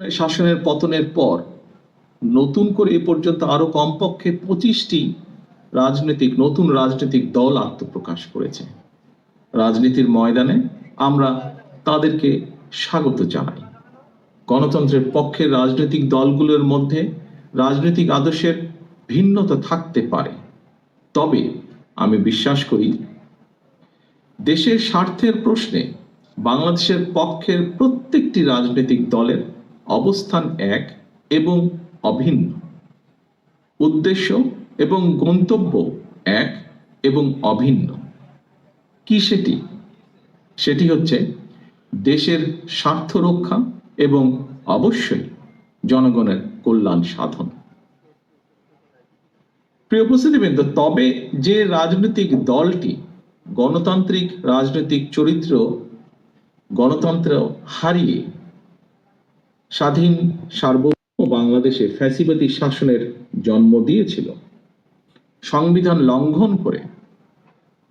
শাসনের পতনের পর নতুন করে এ পর্যন্ত আরও কমপক্ষে পঁচিশটি রাজনৈতিক, নতুন রাজনৈতিক দল আত্মপ্রকাশ করেছে। রাজনীতির ময়দানে আমরা তাদেরকে স্বাগত জানাই। গণতন্ত্রের পক্ষের রাজনৈতিক দলগুলোর মধ্যে রাজনৈতিক আদর্শের ভিন্নতা থাকতে পারে। তবে আমি বিশ্বাস করি, দেশের স্বার্থের প্রশ্নে বাংলাদেশের পক্ষের প্রত্যেকটি রাজনৈতিক দলের অবস্থান এক এবং অভিন্ন। উদ্দেশ্য এবং গন্তব্য এক এবং অভিন্ন। কি সেটি? সেটি হচ্ছে দেশের স্বার্থ রক্ষা এবং অবশ্যই জনগণের কল্যাণ সাধন। প্রিয় উপস্থিতিবৃন্দ, তবে যে রাজনৈতিক দলটি গণতান্ত্রিক রাজনৈতিক চরিত্র, গণতন্ত্র হারিয়ে স্বাধীন, সার্বভৌম বাংলাদেশে ফ্যাসিবাদী শাসনের জন্ম দিয়েছিল। সংবিধান লঙ্ঘন করে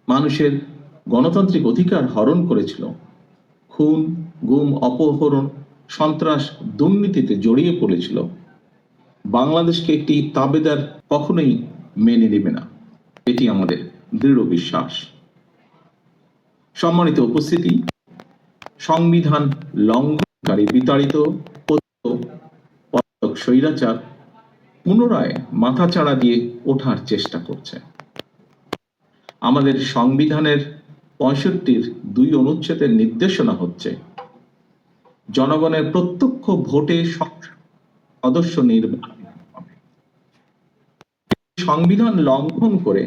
মানুষের গণতান্ত্রিক অধিকার হরণ করেছিল। খুন, গুম, অপহরণ, সন্ত্রাস, দুর্নীতিতে জড়িয়ে পড়েছিল। বাংলাদেশকে একটি তাবেদার কখনোই মেনে নেবে না। এটি আমাদের দৃঢ় বিশ্বাস। সম্মানিত উপস্থিতি, সংবিধান লঙ্ঘনকারী বিতাড়িত স্বৈরাচার পুনরায় মাথাচাড়া দিয়ে ওঠার চেষ্টা করছে আমাদের সংবিধানের পঁয়ষট্টির দুই অনুচ্ছেদের নির্দেশনা হচ্ছে, জনগণের প্রত্যক্ষ ভোটে সদস্য নির্বাচিত হবে। সংবিধান লঙ্ঘন করে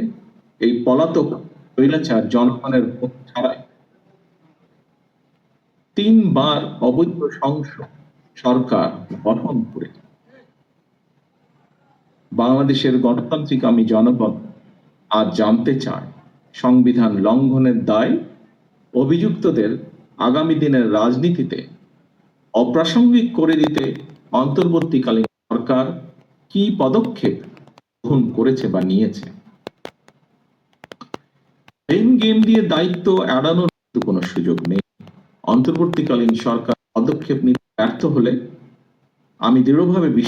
এই পলাতক স্বৈরাচার জনগণের ভোট ছাড়াই তিনবার অবৈধ সংসদ সরকার গঠন করে বাংলাদেশের গণতান্ত্রিক আমি জনগণ আজ জানতে চায় সংবিধান লঙ্ঘনের দায় অভিযুক্তদের আগামী দিনের রাজনীতিতে অপ্রাসঙ্গিক করে দিতে অন্তর্বর্তীকালীন সরকার কি পদক্ষেপ গ্রহণ করেছে বা নিয়েছে? ব্লেম গেম দিয়ে দায়িত্ব এড়ানোর কোনো সুযোগ নেই। অন্তর্বর্তীকালীন সরকার পদক্ষেপ নিতে ব্যর্থ হলে আমি দৃঢ়ভাবে বিশ্বাস